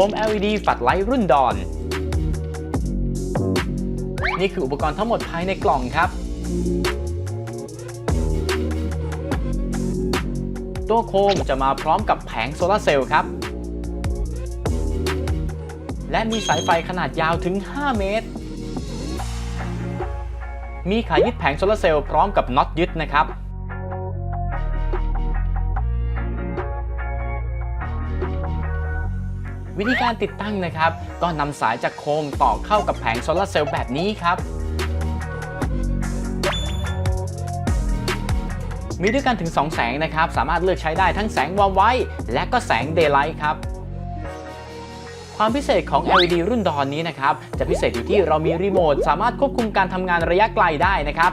คม LED ฝัดไลท์รุ่นดอน นี่คืออุปกรณ์ทั้งหมดภายในกล่องครับ ตัวโคมจะมาพร้อมกับแผงโซลาร์เซลล์ครับ และมีสายไฟขนาดยาวถึง 5 เมตร มีขายึดแผงโซลาร์เซลล์พร้อมกับน็อตยึดนะครับ วิธีการติดตั้งนะครับ ก็นำสายจากโคมต่อเข้ากับแผงโซลาร์เซลล์แบบนี้ครับมีด้วยกันถึง 2 แสงนะครับ สามารถเลือกใช้ได้ทั้งแสงวาวไว้ และก็แสงเดย์ไลท์ครับ ความพิเศษของ LED รุ่นดอนนี้นะครับ จะพิเศษอยู่ที่เรามีรีโมทสามารถควบคุมการทำงานระยะไกลได้นะครับ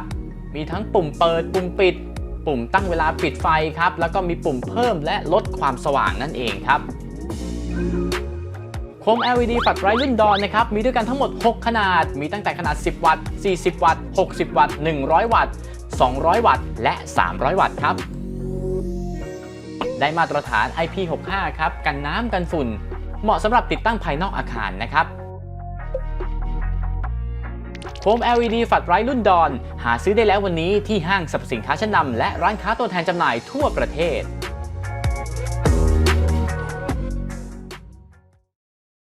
มีทั้งปุ่มเปิด ปุ่มปิด ปุ่มตั้งเวลาปิดไฟครับ แล้วก็มีปุ่มเพิ่มและลดความสว่างนั่นเองครับ โคม LED ฝัดไร้รุ่นดอนนะครับมีด้วยกันทั้งหมด 6 ขนาด มีตั้งแต่ขนาด 10 วัตต์ 40 วัตต์ 60 วัตต์ 100 วัตต์ 200 วัตต์ และ 300 วัตต์ครับ ได้มาตรฐาน IP65 ครับ กันน้ำกันฝุ่น เหมาะสำหรับติดตั้งภายนอกอาคารนะครับโคม LED ฝัดไร้รุ่นดอน หาซื้อได้แล้ววันนี้ที่ห้างสรรพสินค้าชั้นนำและร้านค้าตัวแทนจำหน่ายทั่วประเทศ